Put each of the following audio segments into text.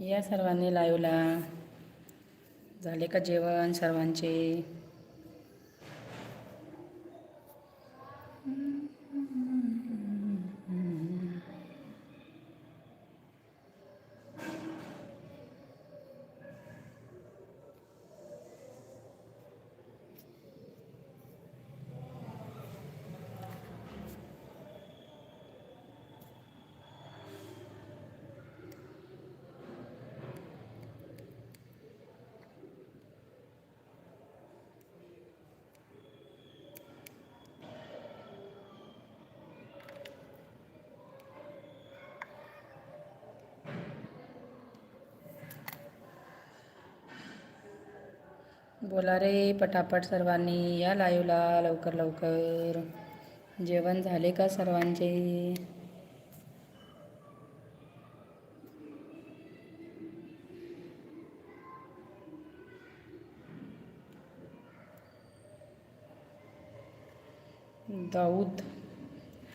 या सर्वांनी लाईवला झाले का जेवण सर्वांचे? बोला रे पटापट सर्वांनी. या लाईवला लवकर लवकर. जेवण झाले का सर्वांचे? दाऊद.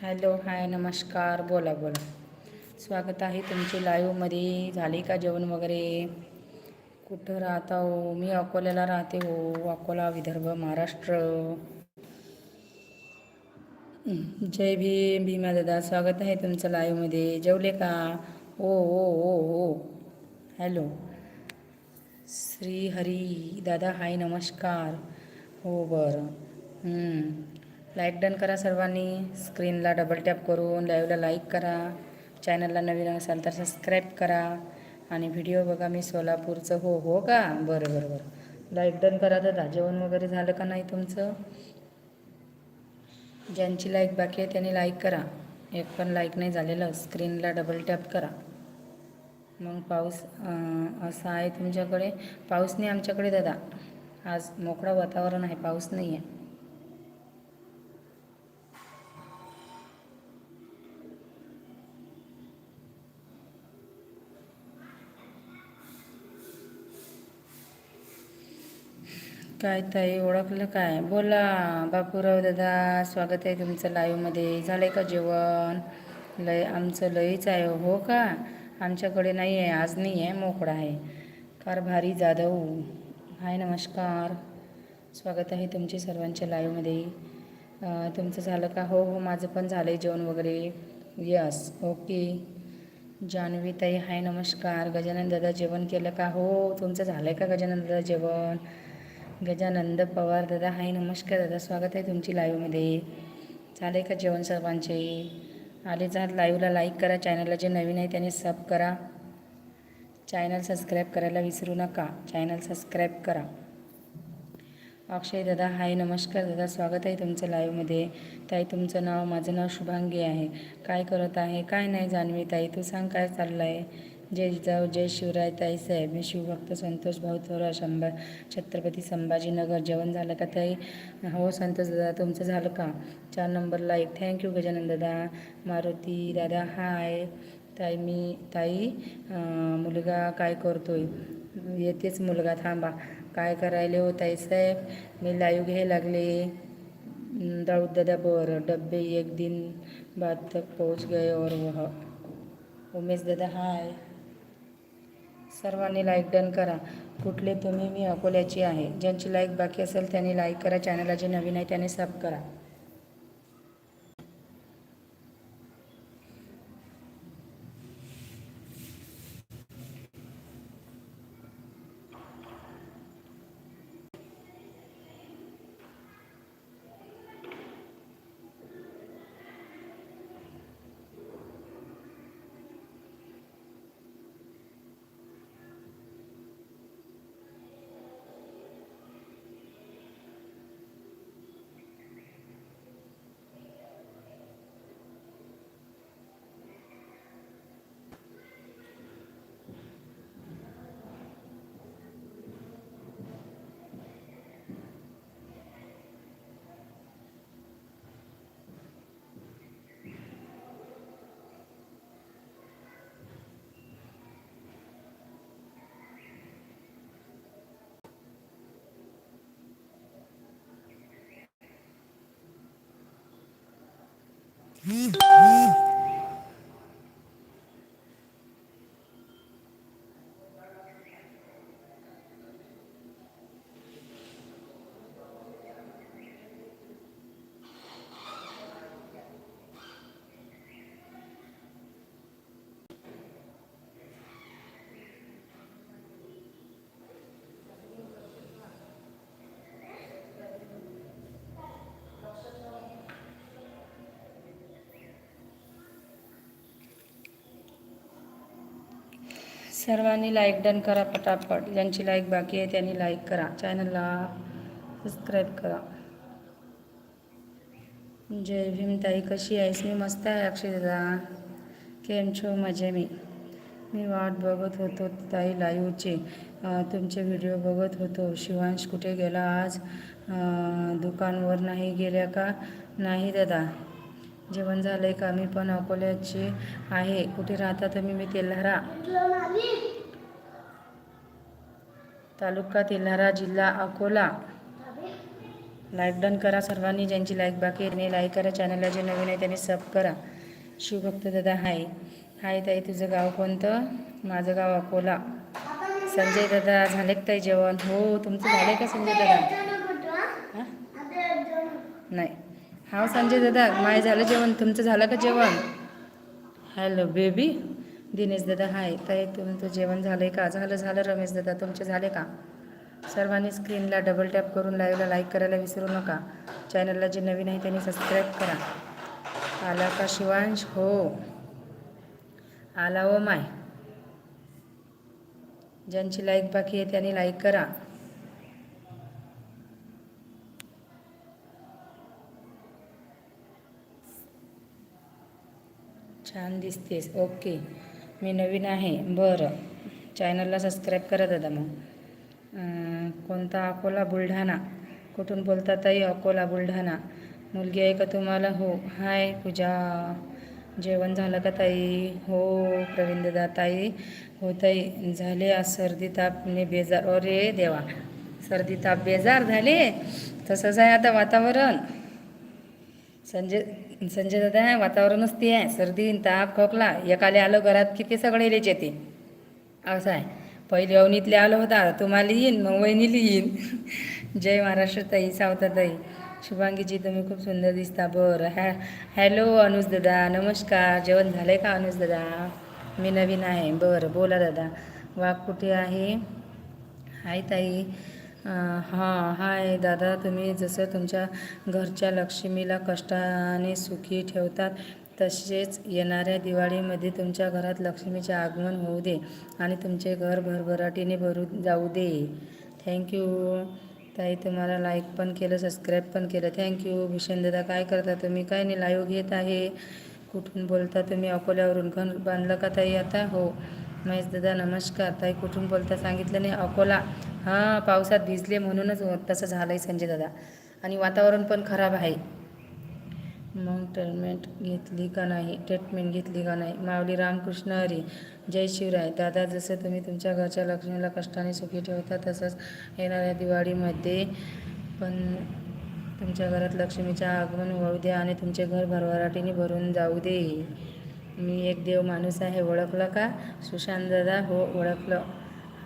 हॅलो हाय नमस्कार. बोला बोला. स्वागत आहे तुमचे लाईव्हमध्ये. झाले का जेवण वगैरे? कुठं राहता हो? मी अकोल्याला राहते हो. अकोला विदर्भ महाराष्ट्र. जय भीम भीमा दादा. स्वागत आहे तुमचं लाईव्हमध्ये जेवले का? ओ ओ ओ ओ हॅलो श्री हरी. दादा हाय नमस्कार. हो बरं. लाईक डन करा सर्वांनी. स्क्रीनला डबल टॅप करून लाईव्हला लाईक करा. चॅनलला नवीन असाल तर सबस्क्राईब करा. आणि व्हिडिओ बघा मी सोलापूरचं. हो हो का? बरं बरं बरं. लाईक डन करा दादा. जेवण वगैरे झालं का नाही तुमचं? ज्यांची लाईक बाकी आहे त्यांनी लाईक करा. एक पण लाईक नाही झालेलं. स्क्रीनला डबल टॅप करा. मग पाऊस असा आहे तुमच्याकडे. पाऊस नाही आमच्याकडे दादा. आज मोकळं वातावरण आहे. पाऊस नाही आहे काय ताई? ओळखलं काय? बोला. बापूराव दादा स्वागत आहे तुमचं लाईव्हमध्ये झालं आहे का जेवण? लय आमचं लईच आहे हो का? आमच्याकडे नाही आहे आज नाही आहे मोकळा आहे. कारभारी जाधव. हाय नमस्कार. स्वागत आहे तुमचे सर्वांच्या लाईव्हमध्ये तुमचं झालं का? हो हो माझं पण झालं आहे जेवण वगैरे. यस ओके जान्हवी ताई हाय नमस्कार. गजानन दादा जेवण केलं का? हो तुमचं झालं आहे का गजानन दादा जेवण? गजानंद पवार दादा हाय नमस्कार दादा स्वागत आहे तुमची लाईव्हमध्ये चालेल का जेवण सर्वांचे? आले जात लाईव्हला लाईक करा चॅनलला जे नवीन आहे त्याने सब करा. चॅनल सबस्क्राईब करायला विसरू नका चॅनल सबस्क्राईब करा. अक्षय दादा हाय नमस्कार दादा स्वागत आहे तुमचं लाईव्हमध्ये ताई तुमचं नाव माझं नाव शुभांगी आहे. काय करत आहे? काय नाही जाणवी ताई तू सांग काय चाललं आहे जय जिजाऊ जय शिवराय ताई साहेब. मी शिवभक्त संतोष भाऊ थोरा संभा छत्रपती संभाजीनगर जेवण झालं का ताई? हो संतोष दादा तुमचं झालं का? चार नंबर लाईक थँक्यू गजानन दादा. मारुती दादा हाय ताई मी ताई मुलगा काय करतोय? येतेच मुलगा थांबा. काय करायले हो ताई साहेब? मी लाईव्ह घ्यायला लागले. दाऊद दादा बरं. डब्बे एक दिन बाद तक पहुंच गए और वह. उमेश दादा हाय सर्वांनी लाईक डन करा. कुठले तुम्ही मी अकोल्याची आहे. ज्यांची लाईक बाकी असेल त्यांनी लाईक करा. चॅनलला जे नवीन आहे त्याने सब करा. Mm-hmm. सर्वांनी लाईक डन करा पटापट. ज्यांची लाईक बाकी आहे त्यांनी लाईक करा. चॅनलला सबस्क्राईब करा. जय भीम ताई कशी आहेस? मी मस्त आहे अक्षय दादा केम छो मजे मी. मी वाट बघत होतो ताई लाईव्हचे तुमचे व्हिडिओ बघत होतो. शिवांश कुठे गेला आज? दुकानवर नाही गेल्या का? नाही दादा. जेवण झालंय का? मी पण अकोल्याची आहे. कुठे राहता तुम्ही? मी तेल्हारा. तालुका तेल्हारा जिल्हा अकोला. लाईक डन करा सर्वांनी. ज्यांची लाईक बाकी आहे त्यांनी लाईक करा. चॅनलला जे नवीन आहे त्यांनी सब करा. शिवभक्त दादा हाय. हाय ताई तुझं गाव कोणतं? माझं गाव अकोला. संजय दादा झाले का ताई जेवण? हो तुमचं झालं का संजय दादा? हां? नाही. हा संजय दादा माय झालं जेवण तुमचं झालं का जेवण? Hello baby. दिनेश दादा हाय. ताई तुमचं जेवण झालं आहे का? झालं झालं रमेश दादा तुमचे झाले का? सर्वांनी स्क्रीनला डबल टॅप करून लाईव्हला लाईक करायला विसरू नका. चॅनलला जे नवीन आहे त्यांनी सबस्क्राईब करा. आला का शिवांश? हो. आला व माय. ज्यांची लाईक बाकी आहे त्यांनी लाईक करा. छान दिसतेस. ओके. मी नवीन आहे. बरं. चॅनलला सबस्क्राईब करा दादा मग. कोणता अकोला बुलढाणा? कुठून बोलता ताई? अकोला बुलढाणा. मुलगी आहे का तुम्हाला? हो. हाय पूजा. जेवण झालं का ताई? हो प्रवीण ताई. हो ताई झाले आज सर्दी तापने बेजार. अरे देवा. सर्दी ताप बेजार झाले. तसंच आहे आता वातावरण. संजय संजय दादा वातावरणच ते आहे. सर्दी ताप खोकला एकाले आलं घरात की ते सगळे येते असं आहे. पहिले अवनीतले आलं होता तुम्हाला येईन मग वहिनीला येईन. जय महाराष्ट्र ताई सावता ताई. शुभांगीजी तुम्ही खूप सुंदर दिसता. बरं हॅ हॅलो अनुज दादा नमस्कार. जेवण झालं आहे का अनुज दादा? मी नवीन आहे. बरं बोला दादा. वाघ कुठे आहे? हाय ताई. हां हाय दादा तुम्ही जसं तुमच्या घरच्या लक्ष्मीला कष्टाने सुखी ठेवतात तसेच येणाऱ्या दिवाळीमध्ये तुमच्या घरात लक्ष्मीचे आगमन होऊ दे आणि तुमचे घर भरभराटीने भरू जाऊ दे. थँक्यू ताई तुम्हाला लाईक पण केलं सबस्क्राईब पण केलं. थँक्यू भूषण दादा काय करता तुम्ही? काय नाही लाईव्ह घेत आहे. कुठून बोलता तुम्ही? अकोल्यावरून घर बांधलं का ताई आता? हो. महेश दादा नमस्कार. ताई कुठून बोलता? सांगितलं नाही. अकोला. हां पावसात भिजले म्हणूनच हो, तसं झालं आहे संजय दादा. आणि वातावरण पण खराब आहे. मग ट्रीटमेंट घेतली का नाही? ट्रीटमेंट घेतली का नाही? माऊली रामकृष्ण हरी. जय शिवराय. दादा जसं तुम्ही तुमच्या घरच्या लक्ष्मीला कष्टाने सुखी ठेवता तसंच येणाऱ्या दिवाळीमध्ये. पण तुमच्या घरात लक्ष्मीच्या आगमन होऊ द्या आणि तुमचे घर भरभराटीने भरून जाऊ दे. मी एक देव माणूस आहे. ओळखलं का? सुशांत दादा हो ओळखलं.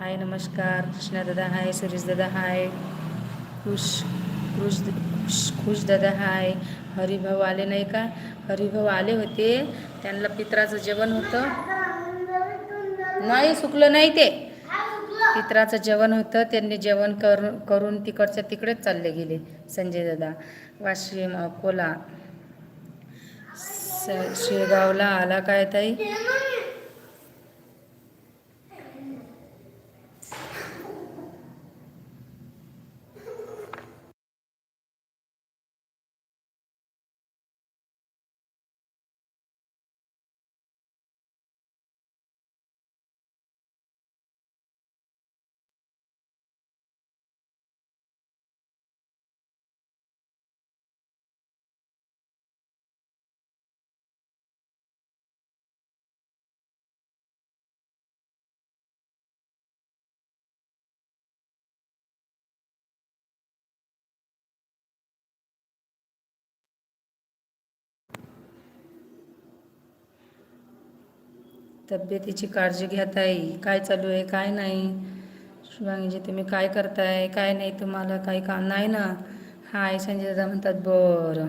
हाय नमस्कार. कृष्णादादा हाय सुरेशदादा हाय. खुश खुश खुश खुश दादा हाय. हरिभाऊ आले नाही का? हरिभाऊ आले होते. त्यांना पित्राचं जेवण होतं. नाही सुकलं नाही ते. पित्राचं जेवण होतं. त्यांनी जेवण करून करून तिकडच्या तिकडेच चालले गेले. संजय दादा वाशिम अकोला स शेगावला आला काय ताई? तब्येतीची काळजी घ्या ताई काय चालू आहे काय नाही? शुभांगीजी तुम्ही काय करताय? काय नाही तुम्हाला काही काम नाही ना? हाय संजय दादा म्हणतात बरं.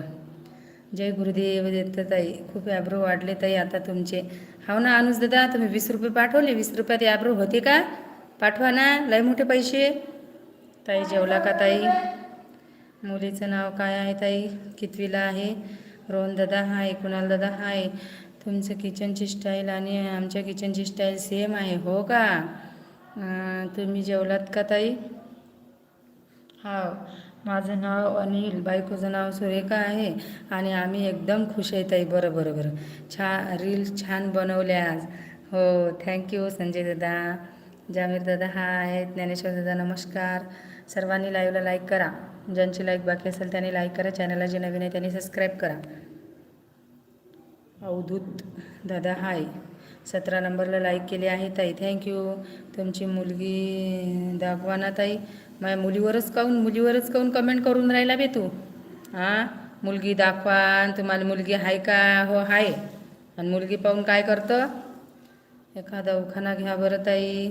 जय गुरुदेव दत्त ताई. खूप ॲब्रो वाढले ताई आता तुमचे. हो ना अनुज दादा तुम्ही वीस रुपये पाठवले? वीस रुपयात ॲब्रो होते का? पाठवा ना लय मोठे पैसे. ताई जेवला का ताई? मुलीचं नाव काय आहे ताई? कितवीला आहे? रोहन दादा हाय कुणाल दादा हाय? तुमचं किचनची स्टाईल आणि आमच्या किचनची स्टाईल सेम आहे हो का? तुम्ही जेवलात का ताई? हो माझं नाव अनिल बायकोचं नाव सुरेखा आहे आणि आम्ही एकदम खुश आहे ताई बरं बरं बरं. छान रील्स छान बनवल्या आज. हो थँक्यू संजय दादा. जामीर दादा आहे ज्ञानेश्वर दादा नमस्कार. सर्वांनी लाईव्हला लाईक करा. ज्यांची लाईक बाकी असेल त्यांनी लाईक करा. चॅनलला जे नवीन आहे त्यांनी सबस्क्राईब करा. अवधूत दादा हाय सतरा नंबरला लाईक केले आहे ताई. थँक्यू तुमची मुलगी दाखवा ना ताई. माझ्या मुलीवरच काहून मुलीवरच काहून कमेंट करून राहिला बे तू? हां? मुलगी दाखवा आणि तुम्हाला मुलगी आहे का? हो आहे आणि मुलगी पाहून काय करतं? एखादा उखाना घ्या बरं ताई.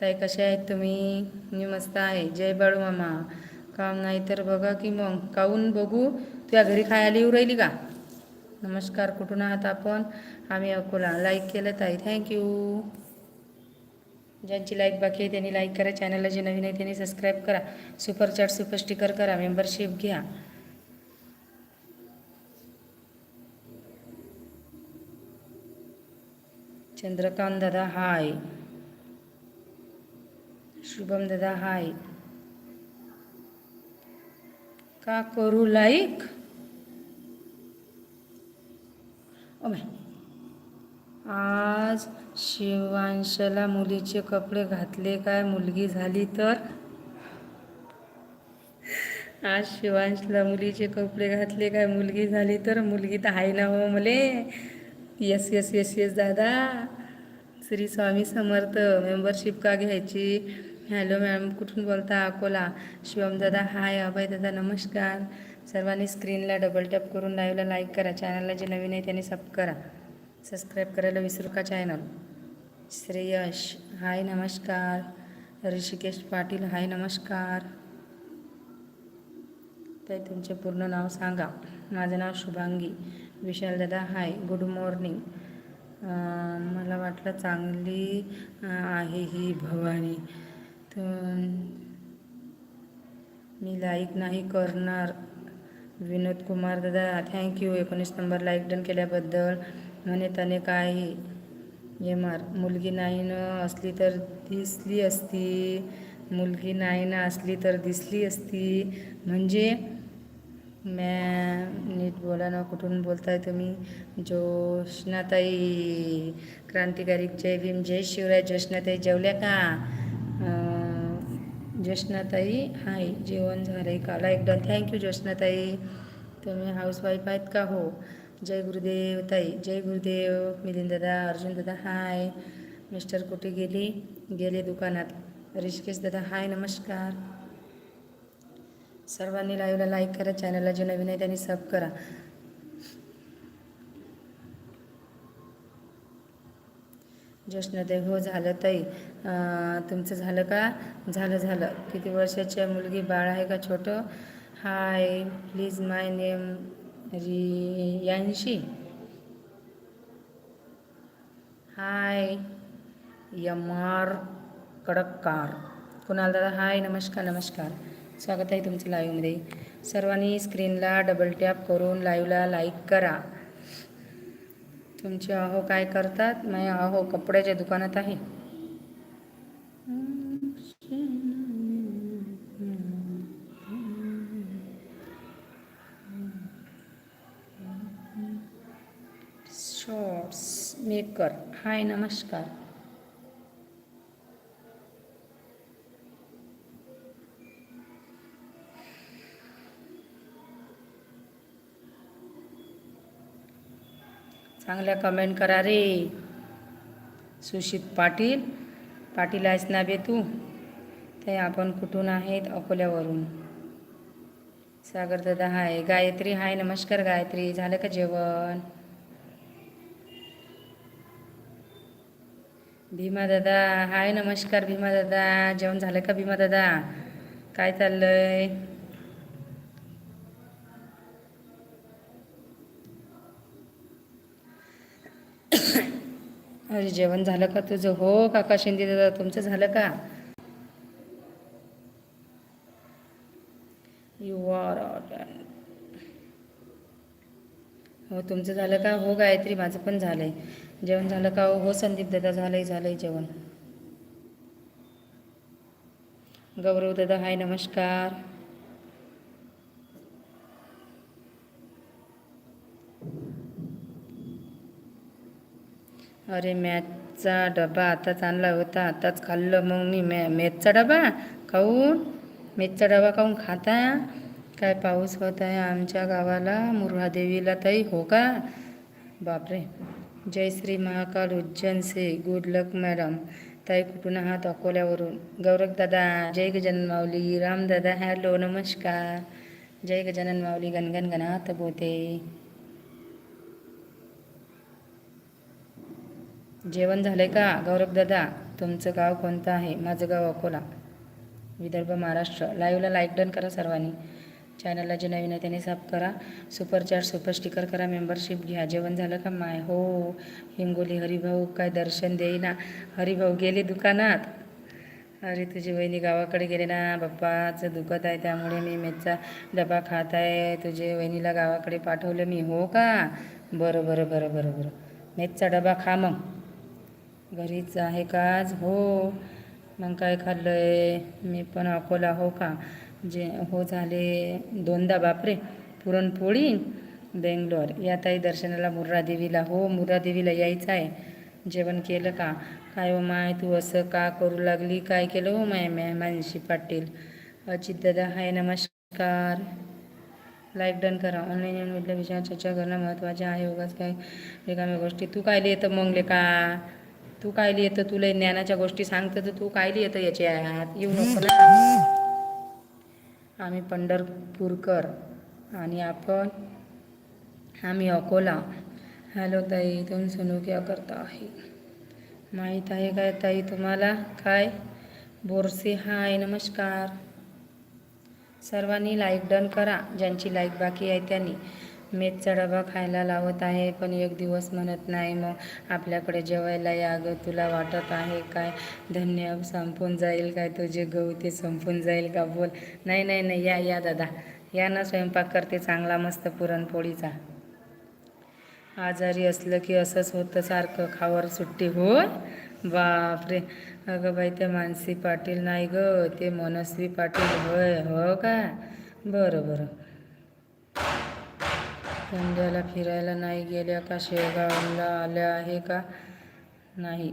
ताई कशा आहेत तुम्ही? मी मस्त आहे. जय बाळू मामा. काम नाही तर बघा की मग. काहून बघू? तुझ्या घरी खायला येऊ राहिली का? नमस्कार कुठून आहात आपण? आम्ही अकोला. लाईक केलं ताई. थँक्यू ज्यांची लाईक बाकी आहे त्यांनी लाईक करा. चॅनलला जे नवीन आहे त्यांनी सबस्क्राईब करा. सुपर चॅट सुपर स्टिकर करा. मेंबरशिप घ्या. चंद्रकांत दादा हाय शुभम दादा हाय का करू लाईक आज शिवांशला मुलीचे कपडे घातले काय मुलगी झाली तर? आज शिवांशला मुलीचे कपडे घातले काय मुलगी झाली तर? मुलगी तर आहे ना हो मले. येस येस येस येस दादा. श्री स्वामी समर्थ मेंबरशिप का घ्यायची? हॅलो मॅम कुठून बोलता अकोला? शिवम दादा हाय अभय दादा नमस्कार. सर्वांनी स्क्रीनला डबल टॅप करून लाईव्हला लाईक करा. चॅनलला जे नवीन आहे त्यांनी सब करा. सबस्क्राईब करायला विसरू का चॅनल श्रेयश हाय नमस्कार. ऋषिकेश पाटील हाय नमस्कार. ते तुमचे पूर्ण नाव सांगा. माझं नाव शुभांगी. विशाल दादा हाय. गुड मॉर्निंग मला वाटलं चांगली आहे ही भवानी. तर मी लाईक नाही करणार. विनोद कुमार दादा थँक्यू एकोणीस नंबर लाईक डन केल्याबद्दल. म्हणे त्याने काय एम आर मुलगी नाही न असली तर दिसली असती. मुलगी नाही ना असली तर दिसली असती. म्हणजे मॅ नीट बोला ना कुठून बोलताय तुम्ही? जोशनाताई क्रांतिकारी जय भीम जय शिवराय जोशनाताई जेवल्या का? अं, हाय जेवण झालं आहे काला एकदा थँक्यू जोशनाताई तुम्ही हाऊसवाईफ आहेत का? हो. जय गुरुदेव ताई. जय गुरुदेव मिलिंद दादा अर्जुन दादा हाय. मिस्टर कुठे गेली? गेले दुकानात. ऋषिकेश दादा हाय नमस्कार. सर्वांनी लाईव्हला लाईक करा चॅनलला जे नवीन आहे त्यांनी सब करा. जश्नदेव हो झालं ताई. तुमचं झालं का? झालं झालं. किती वर्षाची मुलगी? बाळ आहे का छोटं? Hi please my name Riyanshi. Hi M R Kadakkar. Kunal दादा? हाय नमस्कार नमस्कार. स्वागत आहे तुमचं लाईव्हमध्ये सर्वांनी स्क्रीनला डबल टॅप करून लाईव्हला लाईक करा. तुमचे अहो काय करतात? मी अहो कपड्याच्या दुकानात आहे. शॉर्ट्स मेकर हाय नमस्कार. चांगल्या कमेंट करा रे. सुशित पाटील पाटील आहेस ना बे तू ते आपण कुठून आहेत? अकोल्यावरून. सागर दादा हाय गायत्री हाय नमस्कार गायत्री. झालं का जेवण? भीमा दादा हाय नमस्कार भीमा दादा. जेवण झालं का भीमा दादा? काय चाललंय? अरे जेवण झालं का तुझं? हो काका शिंदे दादा तुमचं झालं का? यू आर हो तुमचं झालं का? हो गायत्री माझं पण झालं आहे जेवण झालं का? हो, हो संदीप दादा झालंही झालं आहे जेवण. गौरव दादा हाय नमस्कार. अरे मॅथचा डबा आताच आणला होता आताच खाल्लं. मग मी मॅ मेथचा डबा खाऊन मेथचा डबा खाऊन खाता. काय पाऊस होत आहे आमच्या गावाला मुर्हादेवीला ताई हो का? बापरे. जय श्री महाकाल उज्जैन से गुड लक मॅडम. ताई कुठून आहात? अकोल्यावरून. गौरव दादा जय गजानन माऊली राम दादा हॅलो नमस्कार. जय गजानन माऊली गणगण गणात बोते. जेवण झालंय का? गौरव दादा तुमचं गाव कोणतं आहे? माझं गाव अकोला. विदर्भ महाराष्ट्र. लाईव्हला लाईक डन करा सर्वांनी. चॅनलला जे नवीन आहे त्याने साफ करा. सुपर चॅट सुपर स्टिकर करा. मेंबरशिप घ्या. जेवण झालं का? माय हो. हिंगोली हरिभाऊ काय दर्शन देईना. हरिभाऊ गेले दुकानात. अरे तुझी वहिनी गावाकडे गेले ना. बाप्पाचं दुखत आहे त्यामुळे मी मेचा डबा खात आहे. तुझे वहिनीला गावाकडे पाठवलं मी. हो का? बरं बरं बरं बरं बरं. मेचचा डबा खा मग. घरीच आहे का आज? हो. मग काय खाल्लं आहे मी पण अकोला हो का? जे हो झाले दोनदा बापरे! पुरणपोळी बेंगलोर. या ताई दर्शनाला मुर्रादेवीला हो मुर्रादेवीला यायचं आहे. जेवण केलं का? काय हो माय तू असं का करू लागली? काय केलं हो माय माय पाटील? अजित दादा हाय नमस्कार. लाईक डन करा. ऑनलाईन मधल्या विषयावर चर्चा करणं महत्त्वाचे आहे. उगाच काय रिकाम्या गोष्टी. तू काय लिहितं मग का? तू काय लिहितं? तुला ज्ञानाच्या गोष्टी सांगतं तर तू काय लिहितं याच्यात येऊ नको ना. आम्ही पंढरपूरकर आणि आपण आम्ही अकोला. हॅलो ताई इथून सुनुक्या करता आहे. माहीत आहे काय ताई तुम्हाला? काय? बोरसे हाय नमस्कार. सर्वांनी लाईक डन करा. ज्यांची लाईक बाकी आहे त्यांनी. मेथचा डबा खायला लावत आहे पण एक दिवस म्हणत नाही मग आपल्याकडे जेवायला या गं तुला वाटत आहे काय? धन्य संपून जाईल काय तुझे गहू ते संपून जाईल का? बोल. नाही नाही नाही या या दादा. या ना स्वयंपाक करते चांगला मस्त पुरणपोळीचा. आजारी असलं की असंच होतं सारखं खावर सुट्टी होय? बापरे. अगं बाई ते मानसी पाटील नाही गं ते मनस्वी पाटील होय हो का? बरं बरं. संध्याला फिरायला नाही गेल्या का? शेगावला आल्या आहे का? नाही.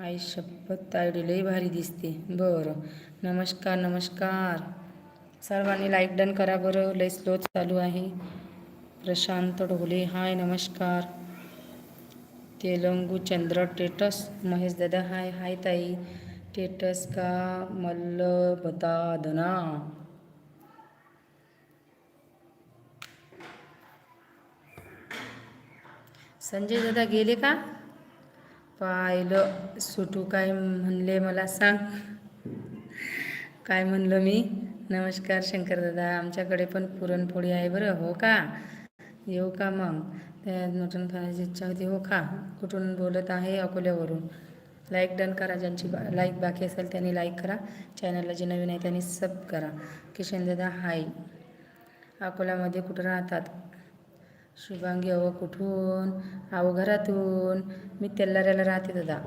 आई शपथ तायडी लई भारी दिसते. बरं. नमस्कार नमस्कार. सर्वांनी लाईक डन करा बरं. लई स्लो चालू आहे. प्रशांत ढोले हाय नमस्कार. तेलंगू चंद्र टेटस महेश दादा हाय हाय ताई. टेटस का मल्ल बता देना संजय दादा गेले का? पाहिलं सुटू काय म्हणले मला सांग. काय म्हणलं मी? नमस्कार शंकर दादा आमच्याकडे पण पुरणपोळी आहे बरं हो का? येऊ का मग? त्या मटण खाण्याची इच्छा होती हो का? कुठून बोलत आहे अकोल्यावरून? लाईक डन करा ज्यांची बा लाईक बाकी असेल त्यांनी लाईक करा. चॅनलला जे नवीन आहे त्यांनी सब करा. किशन दादा हाय अकोल्यामध्ये कुठं राहतात? शुभांगी अहो कुठून? अहो घरातून. मी तेल्लाऱ्याला राहते दादा.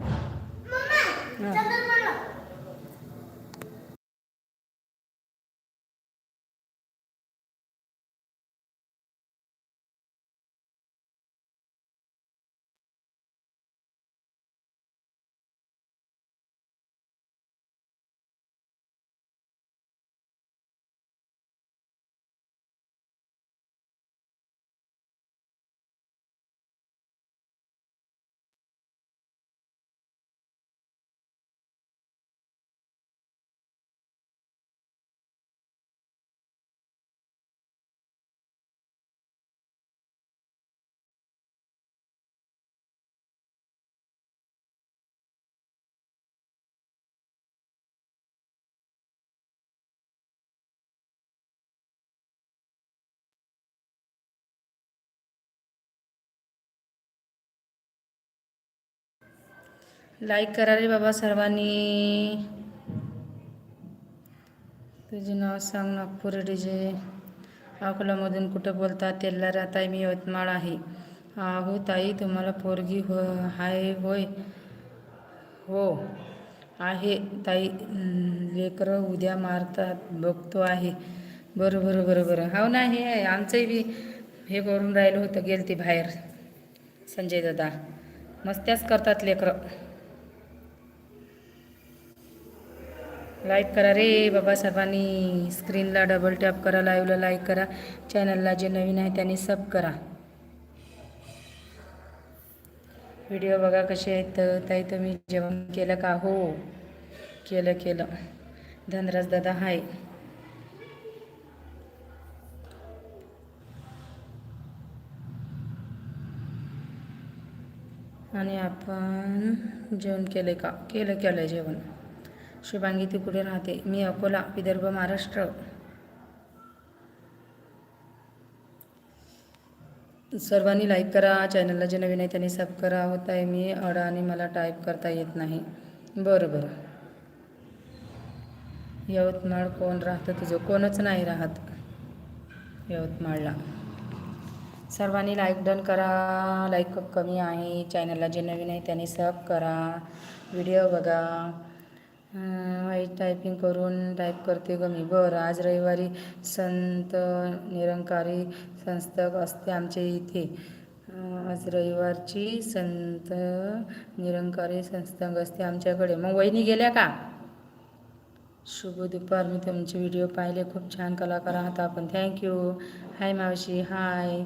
लाईक करा रे बाबा सर्वांनी. तुझे नाव सांग नागपूर डीजे अकोलामधून कुठं बोलता तेल्लारा ताई मी यवतमाळ आहे. अहो ताई तुम्हाला पोरगी हो हाय होय? हो आहे. ताई लेकरं उद्या मारतात बघतो आहे. बरं बरं बरं बरं. हो ना हे आहे. आमचंही बी हे करून राहिलं होतं गेल ते बाहेर. संजय दादा. मस्त्याच करतात लेकरं. लाईक करा रे बाबा सर्वांनी. स्क्रीनला डबल टॅप करा लाईव्हला लाईक करा. चॅनलला जे नवीन आहे त्यांनी सब करा. व्हिडिओ बघा कसे आहेत. तर ताई तुम्ही जेवण केलं का? हो केलं केलं. धनराज दादा हाय आणि आपण जेवण केलं का? केलं केलं जेवण. शुभांगी तू कुठे राहते. मी अकोला विदर्भ महाराष्ट्र. सर्वांनी लाईक करा. चॅनलला जे नवीन आहे त्यांनी सब करा. होत आहे मी अडा आणि मला टाईप करता येत नाही. बरं बरं. यवतमाळ कोण राहतं तुझं? कोणच नाही राहत यवतमाळला. सर्वांनी लाईक डन करा. लाईक खूप कमी आहे. चॅनलला जे नवीन आहे त्यांनी सब करा. व्हिडिओ बघा. वाईट टायपिंग करून टाईप करते ग मी. बरं आज रविवारी संत निरंकारी संस्थक असते आमच्या इथे. आज रविवारची संत निरंकारी संस्थक असते आमच्याकडे. मग वहिनी गेल्या का? शुभ दुपार. मी तुमचे व्हिडिओ पाहिले. खूप छान कलाकार आहात आपण. थँक्यू हाय मावशी. हाय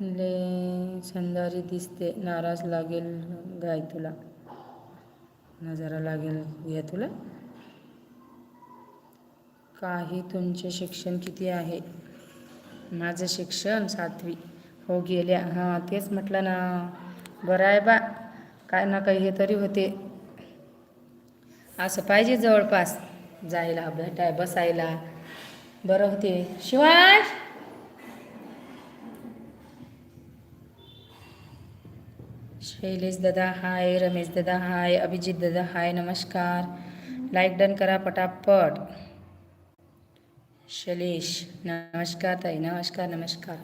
ले संधारी दिसते. नाराज लागेल गाय तुला. नजारा लागेल घ्या तुला. काही तुमचे शिक्षण किती आहे? माझं शिक्षण सातवी. हो गेल्या. हां तेच म्हटलं ना. बरं आहे बा. काय ना काही हे तरी होते. असं पाहिजे जवळपास. जायला भेटाय बसायला. बरं होते. शिवाय शैलेश दादा हाय. रमेश दादा हाय. अभिजित दादा हाय. नमस्कार. लाईक डन करा पटापट. शैलेश नमस्कार ताई. नमस्कार नमस्कार.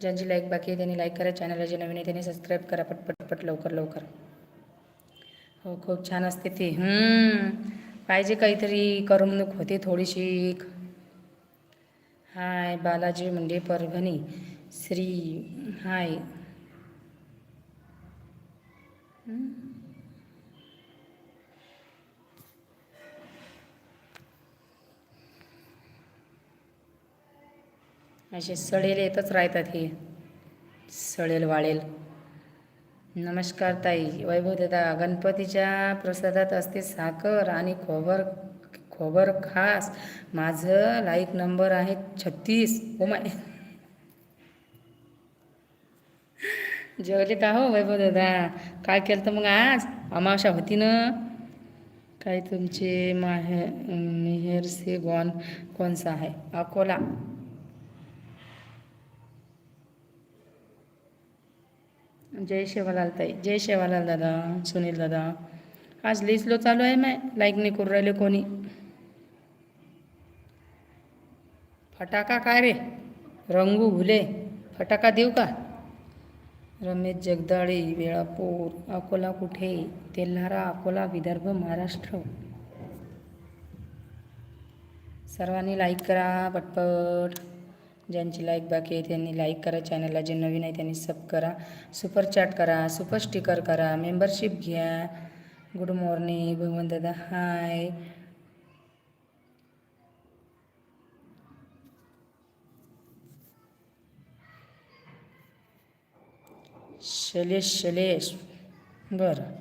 ज्यांची लाईक बाकी आहे त्यांनी लाईक करा. चॅनलला जे नवीन आहे त्यांनी सबस्क्राईब करा पटपट पट लवकर लवकर. हो खूप छान असते ते. पाहिजे काहीतरी करमणूक होते थोडीशी. हाय बालाजी मुंडे परभणी. श्री हाय. असे सडेल येतच राहतात हे. सडेल वाळेल. नमस्कार ताई. वैभव दादा गणपतीच्या प्रसादात असते साखर आणि खोबर खोबर खास. माझं लाईक नंबर आहे छत्तीस. Oh ओ माय जेवले का हो वैभव दादा? काय केलं तर मग आज? अमावशा होती ना. काय तुमचे माहे मेहेर से गॉन कोणसा आहे? अकोला. जय शेवालाल ताई जय शेवालाल दादा सुनील दादा. आज लई चालू आहे माय लाईक नाही करू राहिले कोणी. फटाका काय रे? रंगू भुले. फटाका देऊ का? रमेश जगदाळे वेळापूर अकोला कुठे? तेल्हारा अकोला विदर्भ महाराष्ट्र. सर्वांनी लाईक करा पटपट. ज्यांची लाईक बाकी आहे त्यांनी लाईक करा. चॅनलला जे नवीन आहे त्यांनी सब करा. सुपर चॅट करा सुपर स्टिकर करा. मेंबरशिप घ्या. गुड मॉर्निंग भगवंत दादा. हाय शलेश शलेश बरं.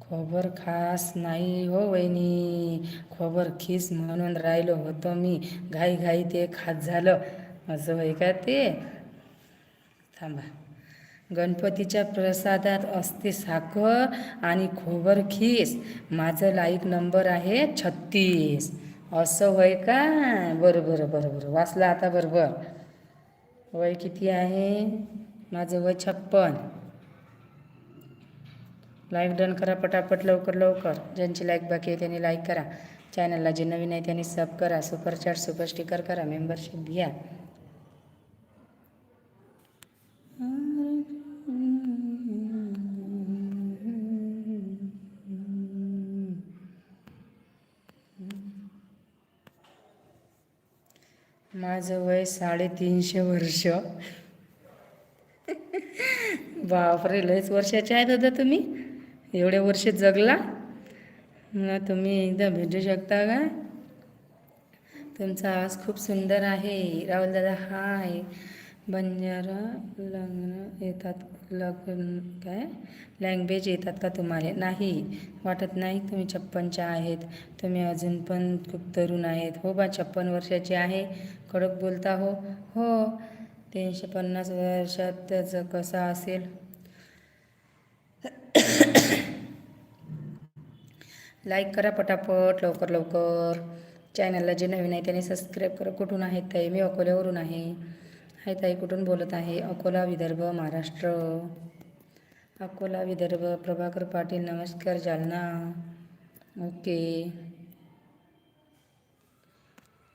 खोबर खास नाही हो वहिनी. खोबर खीस म्हणून राहिलो होतो मी. घाई घाई ते खात झालं. असं होय का ते? थांबा. गणपतीच्या प्रसादात असते साखर आणि खोबर खीस. माझं लाईक नंबर आहे छत्तीस. असं होय का बरं बरं बरं बरं. वाचलं आता बरोबर. वय किती आहे? माझं वय छप्पन. लाईक डन करा पटापट लवकर लवकर. ज्यांची लाईक बाकी आहे त्यांनी लाईक करा. चॅनलला जे नवीन आहे त्यांनी सब करा. सुपर चॅट सुपर स्टिकर करा. मेंबरशिप घ्या. माझं वय साडेतीनशे वर्ष. बापरे लयच वर्षाचे आहेत दादा तुम्ही. एवढे वर्ष जगला. ना तुम्ही एकदा भेटू शकता का? तुमचा आवाज खूप सुंदर आहे. राहुल दादा हाय. बंजारा लग्न येतात लग्न काय? लँग्वेज येतात का तुम्हाला? नाही. वाटत नाही तुम्ही छप्पनच्या आहेत. तुम्ही अजून पण खूप तरुण आहेत. हो बा छप्पन वर्षाचे आहे. कडक बोलता हो. हो तीनशे पन्नास वर्षात त्याचं कसा असेल? लाईक करा पटापट लवकर लवकर. चॅनलला जे नवीन आहे त्याने सबस्क्राईब करा. कुठून आहेत ताई? मी अकोल्यावरून आहे. हाय ताई कुठून बोलत आहे? अकोला विदर्भ महाराष्ट्र. अकोला विदर्भ प्रभाकर पाटील नमस्कार जालना. ओके.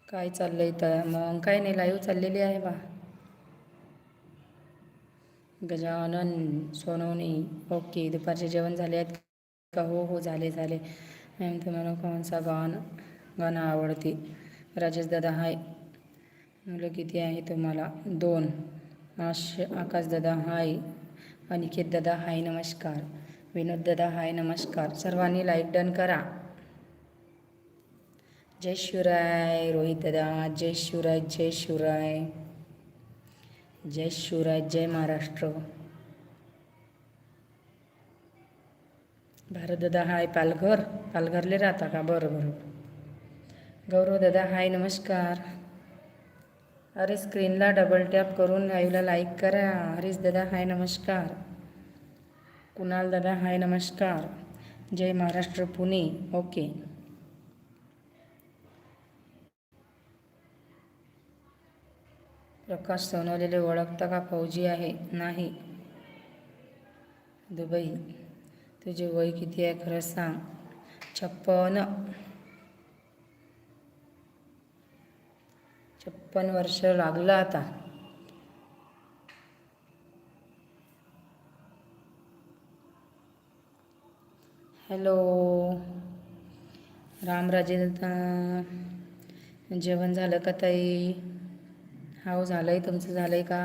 काय चाललंय तर मग काय नाही लाईव्ह चाललेली आहे बा. गजानन सोनवणी. ओके दुपारचे जेवण झाले आहेत का? हो हो झाले झाले. मॅम तुम्हाला कोणसा गाणं गाणं आवडते? राजेश दादा हाय. मुलं किती आहे तुम्हाला? दोन. आश आकाश दादा हाय. अनिकेत दादा हाय नमस्कार. विनोद दादा हाय नमस्कार. सर्वांनी लाईक डन करा. जय शिवराय रोहित दादा. जय शिवराय जय शिवराय. जय शिवराय जय महाराष्ट्र. भारत दादा हाय पालघर. पालघरले राहता का? बरं बरं. गौरव दादा हाय नमस्कार. अरे स्क्रीनला डबल टॅप करून लाईव्हला लाईक करा. हरीश दादा हाय नमस्कार. कुणाल दादा हाय नमस्कार. जय महाराष्ट्र पुणे. ओके प्रकाश सोनवलेले ओळखता का फौजी आहे? नाही. दुबई तुझे वय किती आहे खरं सांग. छप्पन. छप्पन वर्ष लागलं आता. हॅलो. रामराजे जेवण झालं का ताई? हो झालं आहे तुमचं झालं आहे का?